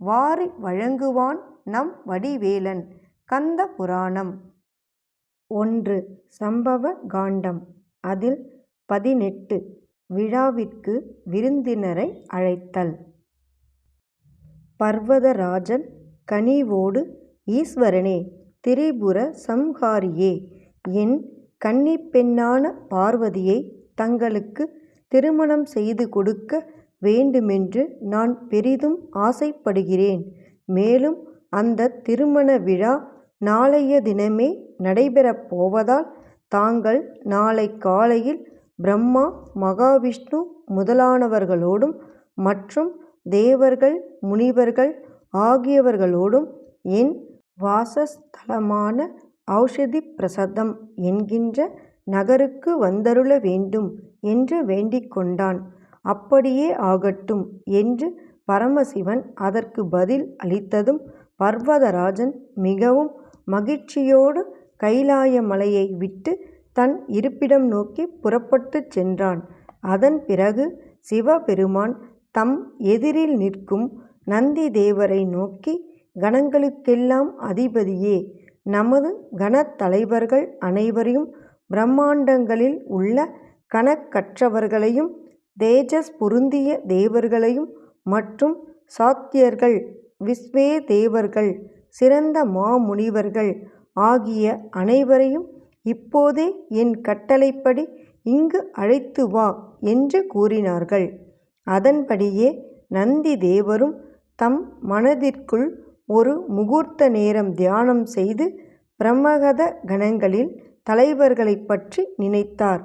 வாரி வழங்குவான் நம் வடிவேலன். கந்த புராணம். ஒன்று சம்பவ காண்டம். அதில் பதினெட்டு விழாவிற்கு விருந்தினரை அழைத்தல். பர்வதராஜன் கனிவோடு ஈஸ்வரனே திரிபுர சம்ஹாரியே என் கன்னிப்பெண்ணான பார்வதியை தங்களுக்கு திருமணம் செய்து கொடுக்க வேண்டுமென்று நான் பெரிதும் ஆசைப்படுகிறேன். மேலும் அந்த திருமண விழா நாளைய தினமே நடைபெறப் போவதால் தாங்கள் நாளை காலையில் பிரம்மா மகாவிஷ்ணு முதலானவர்களோடும் மற்றும் தேவர்கள் முனிவர்கள் ஆகியவர்களோடும் என் வாசஸ்தலமான ஔஷதி பிரசதம் என்கின்ற நகருக்கு வந்தருள வேண்டும் என்று வேண்டிக் கொண்டான். அப்படியே ஆகட்டும் என்று பரமசிவன் அதற்கு பதில் அளித்ததும் பர்வதராஜன் மிகவும் மகிழ்ச்சியோடு கைலாய மலையை விட்டு தன் இருப்பிடம் நோக்கி புறப்பட்டுச் சென்றான். அதன் பிறகு சிவபெருமான் தம் எதிரில் நிற்கும் நந்தி தேவரை நோக்கி கணங்களுக்கெல்லாம் அதிபதியே நமது கணத்தலைவர்கள் அனைவரையும் பிரம்மாண்டங்களில் உள்ள கணக்கற்றவர்களையும் தேஜஸ் பொருந்திய தேவர்களையும் மற்றும் சாத்தியர்கள் விஸ்வே தேவர்கள் சிறந்த மாமுனிவர்கள் ஆகிய அனைவரையும் இப்போதே என் கட்டளைப்படி இங்கு அழைத்து வா என்று கூறினார்கள். அதன்படியே நந்தி தேவரும் தம் மனதிற்குள் ஒரு முகூர்த்த நேரம் தியானம் செய்து பிரம்மகத கணங்களில் தலைவர்களைப் பற்றி நினைத்தார்.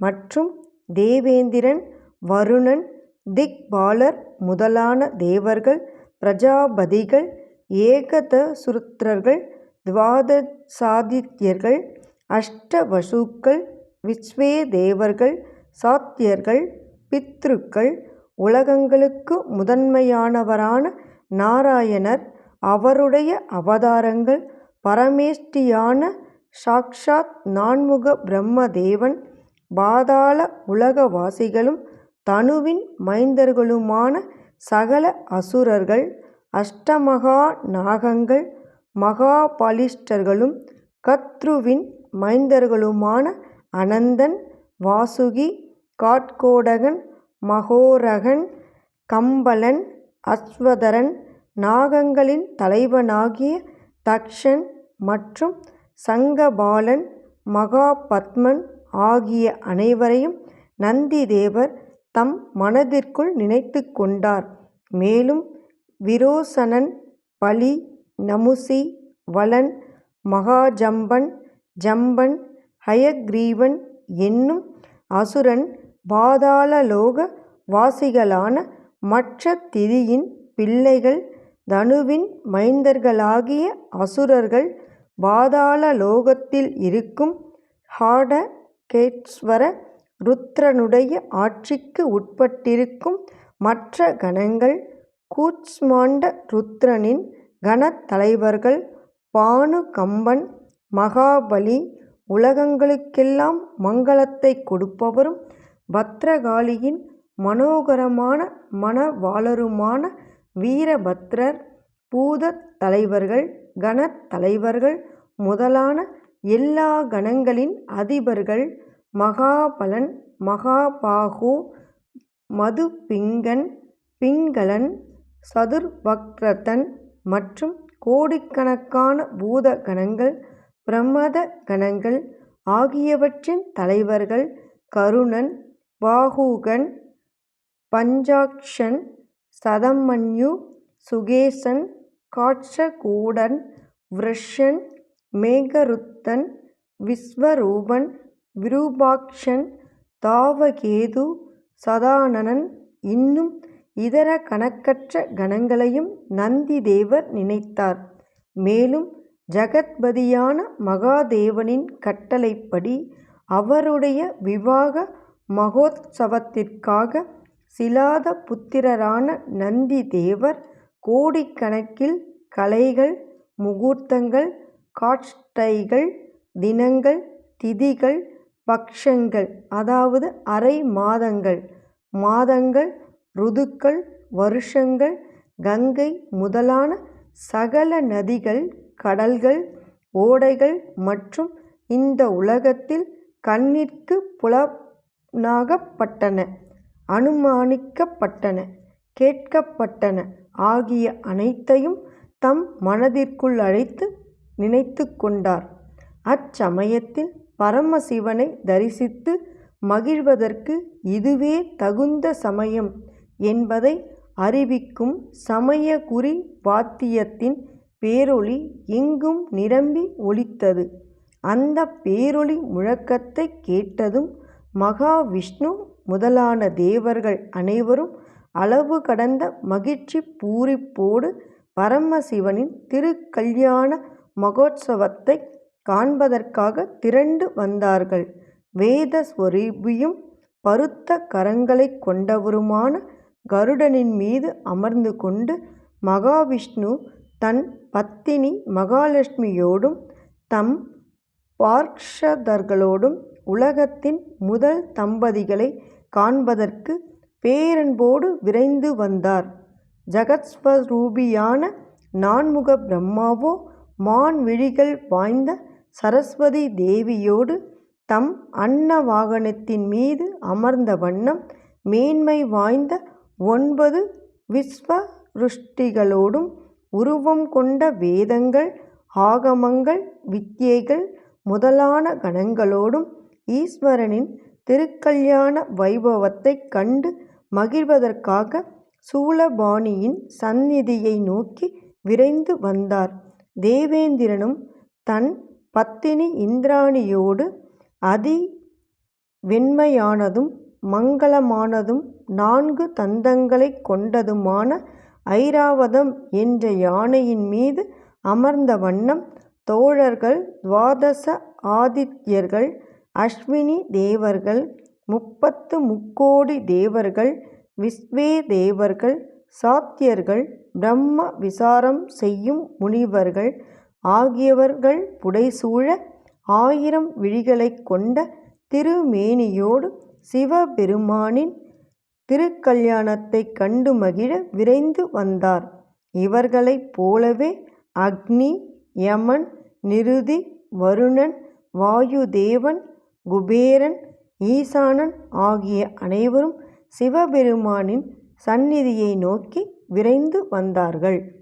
மற்றும் தேவேந்திரன் வருணன் திக்பாலர் முதலான தேவர்கள் பிரஜாபதிகள் ஏகதசுருத்திரர்கள் துவாதசாதித்யர்கள் அஷ்டவசுக்கள் விஸ்வே தேவர்கள் சாத்தியர்கள் பித்ருக்கள் உலகங்களுக்கு முதன்மையானவரான நாராயணர் அவருடைய அவதாரங்கள் பரமேஷ்டியான சாக்ஷாத் நான்முக பிரம்மதேவன் பாதாள உலகவாசிகளும் தனுவின் மைந்தர்களுமான சகல அசுரர்கள் அஷ்டமகா நாகங்கள் மகாபலிஷ்டர்களும் கத்ருவின் மைந்தர்களுமான அனந்தன் வாசுகி காட்கோடகன் மகோரகன் கம்பளன் அஸ்வதரன் நாகங்களின் தலைவனாகிய தக்ஷன் மற்றும் சங்கபாலன் மகாபத்மன் ஆகிய அனைவரையும் நந்திதேவர் தம் மனதிற்குள் நினைத்து கொண்டார். மேலும் விரோசனன் பலி நமுசி வலன் மகாஜம்பன் ஜம்பன் ஹயக்ரீவன் என்னும் அசுரன் பாதாளலோக வாசிகளான மற்ற திதியின் பிள்ளைகள் தனுவின் மைந்தர்களாகிய அசுரர்கள் பாதாள லோகத்தில் இருக்கும் ஹாடகேஸ்வர ருத்ரனுடைய ஆட்சிக்கு உட்பட்டிருக்கும் மற்ற கணங்கள் கூச்மாண்ட ருத்ரனின் கணத்தலைவர்கள் பானுகம்பன் மகாபலி உலகங்களுக்கெல்லாம் மங்களத்தை கொடுப்பவரும் பத்ரகாளியின் மனோகரமான மணவாளருமான வீரபத்ரர் பூதத் தலைவர்கள் கணத்தலைவர்கள் முதலான எல்லா கணங்களின் அதிபர்கள் மகாபலன் மகாபாஹு மதுபிங்கன் பிங்களன் சதுர்வக்ரதன் மற்றும் கோடிக்கணக்கான பூத கணங்கள் பிரமத கணங்கள் ஆகியவற்றின் தலைவர்கள் கருணன் பாகுகன் பஞ்சாக்ஷன் சதமன்யு சுகேசன் காட்சகூடன் விரஷன் மேகருத்தன் விஸ்வரூபன் விரூபாக்ஷன் தாவகேது சதானனன் இன்னும் இதர கணக்கற்ற கணங்களையும் நந்தி தேவர் நினைத்தார். மேலும் ஜகத்பதியான மகாதேவனின் கட்டளைப்படி அவருடைய விவாக மகோத்சவத்திற்காக சிலாத புத்திரரான நந்தி தேவர் கோடிக்கணக்கில் கலைகள் முகூர்த்தங்கள் காட்டைகள் தினங்கள் திதிகள் பக்ஷங்கள் அதாவது அரை மாதங்கள் மாதங்கள் ருதுக்கள் வருஷங்கள் கங்கை முதலான சகல நதிகள் கடல்கள் ஓடைகள் மற்றும் இந்த உலகத்தில் கண்ணிற்கு புலனாகப்பட்டன அனுமானிக்கப்பட்டன கேட்கப்பட்டன ஆகிய அனைத்தையும் தம் மனதிற்குள்ளழைத்து நினைத்து கொண்டார். அச்சமயத்தில் பரமசிவனை தரிசித்து மகிழ்வதற்கு இதுவே தகுந்த சமயம் என்பதை அறிவிக்கும் சமயகுரி வாத்தியத்தின் பேரொளி எங்கும் நிரம்பி ஒலித்தது. அந்த பேரொளி முழக்கத்தைக் கேட்டதும் மகாவிஷ்ணு முதலான தேவர்கள் அனைவரும் அளவு கடந்த மகிழ்ச்சி பூரிப்போடு பரமசிவனின் திருக்கல்யாண மகோத்சவத்தை காண்பதற்காக திரண்டு வந்தார்கள். வேத ஸ்வரூபியும் பருத்த கரங்களைக் கொண்டவருமான கருடனின் மீது அமர்ந்து கொண்டு மகாவிஷ்ணு தன் பத்தினி மகாலட்சுமியோடும் தம் பார்ஷதர்களோடும் உலகத்தின் முதல் தம்பதிகளை காண்பதற்கு பேரன்போடு விரைந்து வந்தார். ஜகத்ஸ்வரூபியான நான்முக பிரம்மாவோ மான் விழிகள் வாய்ந்த சரஸ்வதி தேவியோடு தம் அன்ன வாகனத்தின் மீது அமர்ந்த வண்ணம் மேன்மை வாய்ந்த ஒன்பது விஸ்வருஷ்டிகளோடும் உருவம் கொண்ட வேதங்கள் ஆகமங்கள் வித்தியைகள் முதலான கணங்களோடும் ஈஸ்வரனின் திருக்கல்யாண வைபவத்தைக் கண்டு மகிழ்வதற்காக சூலபாணியின் சந்நிதியை நோக்கி விரைந்து வந்தார். தேவேந்திரனும் தன் பத்தினி இந்திராணியோடு அதி வெண்மையானதும் மங்கலமானதும் நான்கு தந்தங்களைக் கொண்டதுமான ஐராவதம் என்ற யானையின் மீது அமர்ந்த வண்ணம் தோழர்கள் துவாதச ஆதித்யர்கள் அஸ்வினி தேவர்கள் முப்பத்து முக்கோடி தேவர்கள் விஸ்வே தேவர்கள் சாத்தியர்கள் பிரம்ம விசாரம் செய்யும் முனிவர்கள் ஆகியவர்கள் புடைசூழ ஆயிரம் விழிகளைக் கொண்ட திருமேனியோடு சிவபெருமானின் திருக்கல்யாணத்தைக் கண்டு மகிழ விரைந்து வந்தார். இவர்களைப் போலவே அக்னி யமன் நிருதி வருணன் வாயுதேவன் குபேரன் ஈசானன் ஆகிய அனைவரும் சிவபெருமானின் சந்நிதியை நோக்கி விரைந்து வந்தார்கள்.